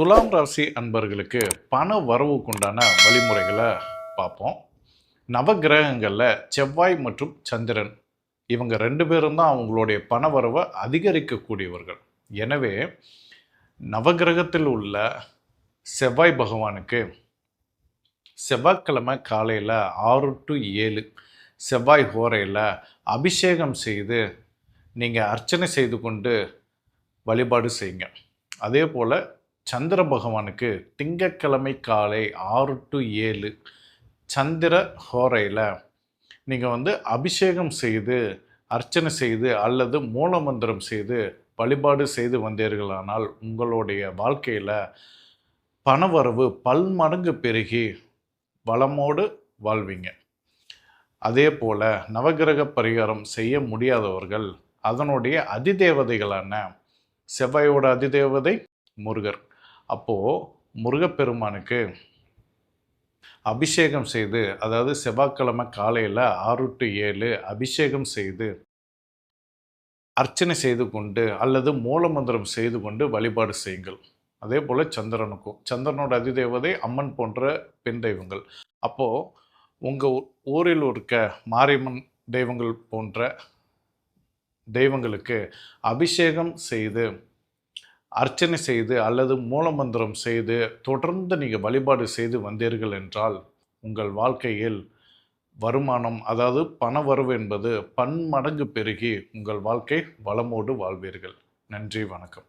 துலாம் ராசி அன்பர்களுக்கு பண வரவுக்குண்டான வழிமுறைகளை பார்ப்போம். நவகிரகங்களில் செவ்வாய் மற்றும் சந்திரன் இவங்க ரெண்டு பேரும் தான் அவங்களுடைய பண வரவை அதிகரிக்கக்கூடியவர்கள். எனவே நவகிரகத்தில் உள்ள செவ்வாய் பகவானுக்கு செவ்வாய்க்கிழமை காலையில் ஆறு டு ஏழு செவ்வாய் ஹோரையில் அபிஷேகம் செய்து நீங்கள் அர்ச்சனை செய்து கொண்டு வழிபாடு செய்யுங்க. அதே போல் சந்திர பகவானுக்கு திங்கட்கிழமை காலை ஆறு டு ஏழு சந்திர ஹோரையில் நீங்கள் வந்து அபிஷேகம் செய்து அர்ச்சனை செய்து அல்லது மூலமந்திரம் செய்து வழிபாடு செய்து வந்தீர்களானால் உங்களுடைய வாழ்க்கையில் பணவரவு பல்மடங்கு பெருகி வளமோடு வாழ்வீங்க. அதே போல் நவகிரக பரிகாரம் செய்ய முடியாதவர்கள் அதனுடைய அதிதேவதைகளான செவ்வாயோட அதிதேவதை முருகர். அப்போது முருகப்பெருமானுக்கு அபிஷேகம் செய்து அதாவது செவ்வாய்க்கிழமை காலையில் ஆறு டு ஏழு அபிஷேகம் செய்து அர்ச்சனை செய்து கொண்டு அல்லது மூலமந்திரம் செய்து கொண்டு வழிபாடு செய்யுங்கள். அதே போல் சந்திரனுக்கும் சந்திரனோட அதிதேவதை அம்மன் போன்ற பெண் தெய்வங்கள். அப்போது உங்கள் ஊரில் இருக்க மாரியம்மன் தெய்வங்கள் போன்ற தெய்வங்களுக்கு அபிஷேகம் செய்து அர்ச்சனை செய்து அல்லது மூலமந்திரம் செய்து தொடர்ந்து நீங்கள் வழிபாடு செய்து வந்தீர்கள் என்றால் உங்கள் வாழ்க்கையில் வருமானம் அதாவது பண வரவு என்பது பன்மடங்கு பெருகி உங்கள் வாழ்க்கை வளமோடு வாழ்வீர்கள். நன்றி வணக்கம்.